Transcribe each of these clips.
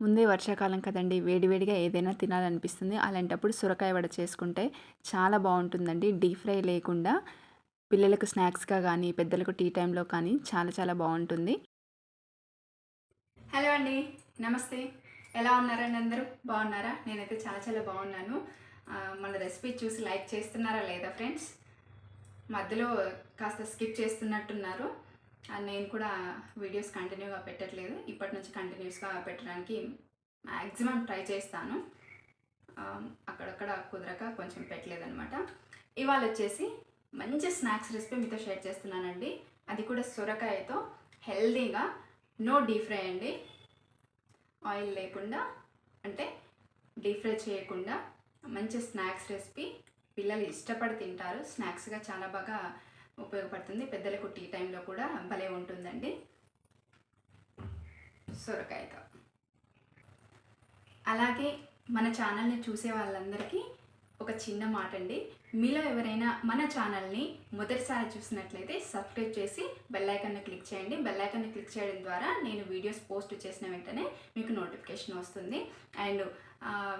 ముందే వర్షాకాలం కదండీ! వేడివేడిగా ఏదైనా తినాలనిపిస్తుంది. అలాంటప్పుడు సొరకాయ వడ చేసుకుంటే చాలా బాగుంటుందండి డీప్ ఫ్రై లేకుండా పిల్లలకు స్నాక్స్‌గా కానీ పెద్దలకు టీ టైంలో కానీ చాలా చాలా బాగుంటుంది హలో అండి. నమస్తే. ఎలా ఉన్నారండి అందరూ? బాగున్నారా? నేనైతే చాలా చాలా బాగున్నాను. మన రెసిపీ చూసి లైక్ చేస్తున్నారా లేదా ఫ్రెండ్స్? మధ్యలో కాస్త స్కిప్ చేస్తున్నట్టున్నారు. అండ్ నేను కూడా వీడియోస్ కంటిన్యూగా పెట్టట్లేదు. ఇప్పటి నుంచి కంటిన్యూస్‌గా పెట్టడానికి మ్యాక్సిమం ట్రై చేస్తాను. అక్కడక్కడ కుదరక కొంచెం పెట్టలేదనమాట. ఇవాళ వచ్చేసి మంచి స్నాక్స్ రెసిపీ మీతో షేర్ చేస్తున్నానండి. అది కూడా సొరకాయతో హెల్దీగా నో డీప్ ఫ్రై అండి. ఆయిల్ లేకుండా అంటే డీప్ ఫ్రై చేయకుండా మంచి స్నాక్స్ రెసిపీ పిల్లలు ఇష్టపడి తింటారు. స్నాక్స్‌గా చాలా బాగా ఉపయోగపడుతుంది. పెద్దలకు టీ టైంలో కూడా భలే ఉంటుందండి. సొరకాయతో. అలాగే మన ఛానల్‌ని చూసే వాళ్ళందరికీ ఒక చిన్న మాట అండి. మీలో ఎవరైనా మన ఛానల్‌ని మొదటిసారి చూసినట్లయితే సబ్స్క్రైబ్ చేసి బెల్లైకన్ను క్లిక్ చేయండి. బెల్లైకన్ను క్లిక్ చేయడం ద్వారా నేను వీడియోస్ పోస్ట్ చేసిన వెంటనే మీకు నోటిఫికేషన్ వస్తుంది. అండ్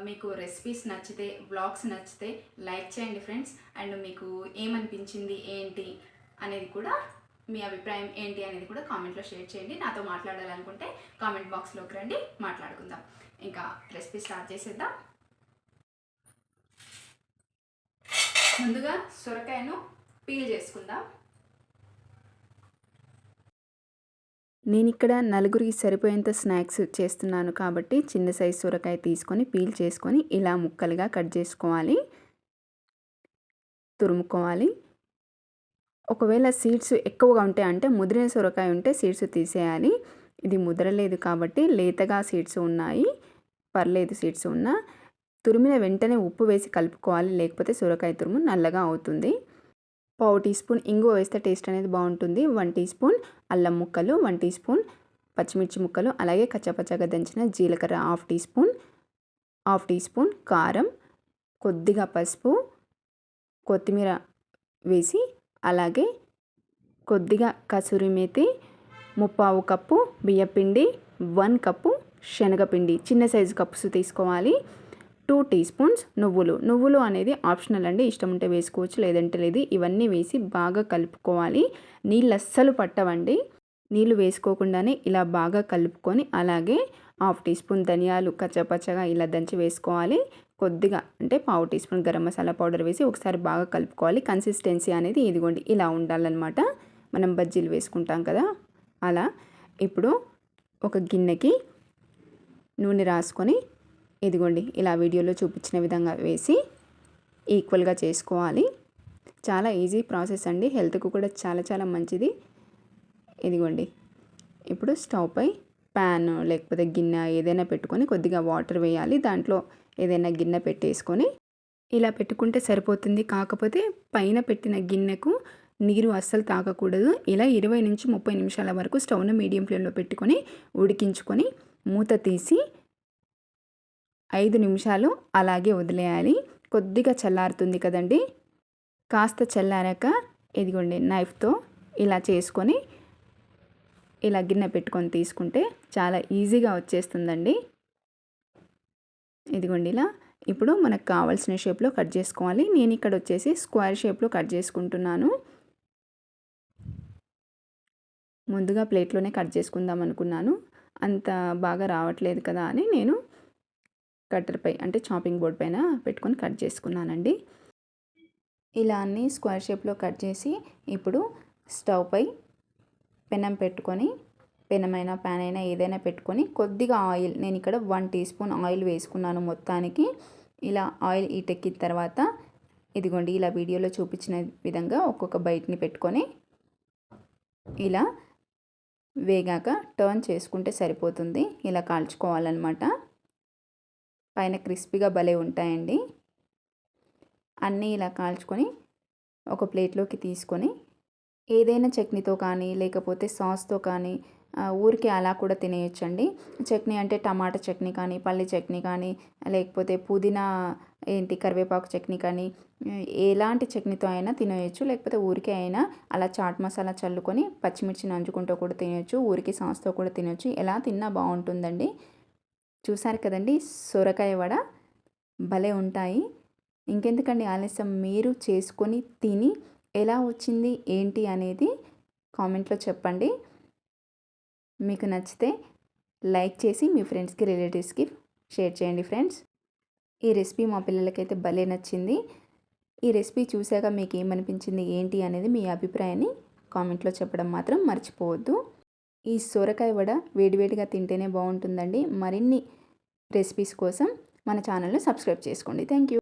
మీకు రెసిపీస్ నచ్చితే, వ్లాగ్స్ నచ్చితే లైక్ చేయండి ఫ్రెండ్స్. అండ్ మీకు ఏమనిపించింది, ఏంటి అనేది కూడా మీ అభిప్రాయం ఏంటి అనేది కూడా కామెంట్‌లో షేర్ చేయండి. నాతో మాట్లాడాలనుకుంటే కామెంట్ బాక్స్‌లోకి రండి మాట్లాడుకుందాం. ఇంకా రెసిపీ స్టార్ట్ చేసేద్దాం. ముందుగా సొరకాయను పీల్ చేసుకుందాం. నేనిక్కడ నలుగురికి సరిపోయేంత స్నాక్స్ చేస్తున్నాను కాబట్టి చిన్న సైజు సొరకాయ తీసుకొని పీల్ చేసుకొని ఇలా ముక్కలుగా కట్ చేసుకోవాలి. తురుముకోవాలి. ఒకవేళ సీడ్స్ ఎక్కువగా ఉంటాయి అంటే ముదిరిన సొరకాయ ఉంటే సీడ్స్ తీసేయాలి. ఇది ముదరలేదు కాబట్టి లేతగా సీడ్స్ ఉన్నాయి. పర్లేదు సీడ్స్ ఉన్నా. తురిమిన వెంటనే ఉప్పు వేసి కలుపుకోవాలి. లేకపోతే సొరకాయ తురుము నల్లగా అవుతుంది. పావు టీ స్పూన్ ఇంగువ వేస్తే టేస్ట్ అనేది బాగుంటుంది వన్ టీ స్పూన్ అల్లం ముక్కలు, వన్ టీ స్పూన్ పచ్చిమిర్చి ముక్కలు, అలాగే కచ్చపచ్చగా దంచిన జీలకర్ర half teaspoon, half teaspoon కారం, కొద్దిగా పసుపు, కొత్తిమీర వేసి అలాగే కొద్దిగా కసూరి మేతి, ముప్పావు కప్పు బియ్యపిండి, వన్ కప్పు శనగపిండి చిన్న సైజు కప్స్ తీసుకోవాలి. టూ టీ స్పూన్స్ నువ్వులు. నువ్వులు అనేది ఆప్షనల్ అండి. ఇష్టం ఉంటే వేసుకోవచ్చు లేదంటే లేదు. ఇవన్నీ వేసి బాగా కలుపుకోవాలి. నీళ్ళు అస్సలు పట్టవండి. నీళ్ళు వేసుకోకుండానే ఇలా బాగా కలుపుకొని అలాగే హాఫ్ టీ స్పూన్ ధనియాలు కచ్చపచ్చగా ఇలా దంచి వేసుకోవాలి. కొద్దిగా అంటే పావు teaspoon garam masala powder వేసి ఒకసారి బాగా కలుపుకోవాలి. కన్సిస్టెన్సీ అనేది ఇదిగోండి ఇలా ఉండాలన్నమాట. మనం బజ్జీలు వేసుకుంటాం కదా! అలా. ఇప్పుడు ఒక గిన్నెకి నూనె రాసుకొని ఇదిగోండి ఇలా వీడియోలో చూపించిన విధంగా వేసి ఈక్వల్‌గా చేసుకోవాలి. చాలా ఈజీ ప్రాసెస్ అండి. హెల్త్‌కు కూడా చాలా చాలా మంచిది. ఇదిగోండి. ఇప్పుడు స్టవ్‌పై ప్యాన్ లేకపోతే గిన్నె ఏదైనా పెట్టుకొని కొద్దిగా వాటర్ వేయాలి. దాంట్లో ఏదైనా గిన్నె పెట్టేసుకొని ఇలా పెట్టుకుంటే సరిపోతుంది. కాకపోతే పైన పెట్టిన గిన్నెకు నీరు అస్సలు తాగకూడదు. ఇలా 20-30 నిమిషాల వరకు స్టవ్‌ను మీడియం ఫ్లేమ్‌లో పెట్టుకొని ఉడికించుకొని మూత తీసి ఐదు నిమిషాలు అలాగే వదిలేయాలి. కొద్దిగా చల్లారుతుంది కదండి కాస్త చల్లారాక ఇదిగోండి నైఫ్‌తో ఇలా చేసుకొని ఇలా గిన్నె పెట్టుకొని తీసుకుంటే చాలా ఈజీగా వచ్చేస్తుందండి. ఇదిగోండి ఇలా. ఇప్పుడు మనకు కావాల్సిన షేప్‌లో కట్ చేసుకోవాలి. నేను ఇక్కడ వచ్చేసి స్క్వేర్ షేప్‌లో కట్ చేసుకుంటున్నాను. ముందుగా ప్లేట్‌లోనే కట్ చేసుకుందాం అనుకున్నాను. అంత బాగా రావట్లేదు కదా అని నేను కట్టర్‌పై అంటే చాపింగ్ బోర్డ్ పైన పెట్టుకొని కట్ చేసుకున్నానండి. ఇలా అన్ని స్క్వేర్ షేప్‌లో కట్ చేసి ఇప్పుడు స్టవ్‌పై పెనం పెట్టుకొని పెనమైనా, పాన్ అయినా ఏదైనా పెట్టుకొని కొద్దిగా ఆయిల్ నేను ఇక్కడ వన్ టీ స్పూన్ ఆయిల్ వేసుకున్నాను మొత్తానికి. ఇలా ఆయిల్ ఈటెక్కిన తర్వాత ఇదిగోండి ఇలా వీడియోలో చూపించిన విధంగా ఒక్కొక్క బైట్‌ని పెట్టుకొని ఇలా వేగాక టర్న్ చేసుకుంటే సరిపోతుంది. ఇలా కాల్చుకోవాలన్నమాట. పైన క్రిస్పీగా భలే ఉంటాయండి. అన్నీ ఇలా కాల్చుకొని ఒక ప్లేట్‌లోకి తీసుకొని ఏదైనా చట్నీతో కానీ లేకపోతే సాస్‌తో కానీ ఊరికి ఊరికే అలా కూడా తినేయొచ్చండి. చట్నీ అంటే టమాటా చట్నీ కానీ, పల్లి చట్నీ కానీ లేకపోతే పుదీనా ఏంటి కరివేపాకు చట్నీ కానీ ఎలాంటి చట్నీతో అయినా తినేయచ్చు లేకపోతే ఊరికే అయినా అలా చాట్ మసాలా చల్లుకొని పచ్చిమిర్చి నంచుకుంటూ కూడా తినేయచ్చు ఊరికే సాస్‌తో కూడా తినొచ్చు. ఎలా తిన్నా బాగుంటుందండి చూసారు కదండి సొరకాయ వడ భలే ఉంటాయి. ఇంకెందుకండి ఆలస్యం మీరు చేసుకొని తిని ఎలా వచ్చింది ఏంటి అనేది కామెంట్లో చెప్పండి. మీకు నచ్చితే లైక్ చేసి మీ ఫ్రెండ్స్కి రిలేటివ్స్కి షేర్ చేయండి ఫ్రెండ్స్. ఈ రెసిపీ మా పిల్లలకైతే భలే నచ్చింది. ఈ రెసిపీ చూశాక మీకు ఏమనిపించింది ఏంటి అనేది మీ అభిప్రాయాన్ని కామెంట్లో చెప్పడం మాత్రం మర్చిపోవద్దు. ఈ సొరకాయ వడ వేడివేడిగా తింటేనే బాగుంటుందండి. మరిన్ని రెసిపీస్ కోసం మన ఛానల్ని సబ్స్క్రైబ్ చేసుకోండి. Thank you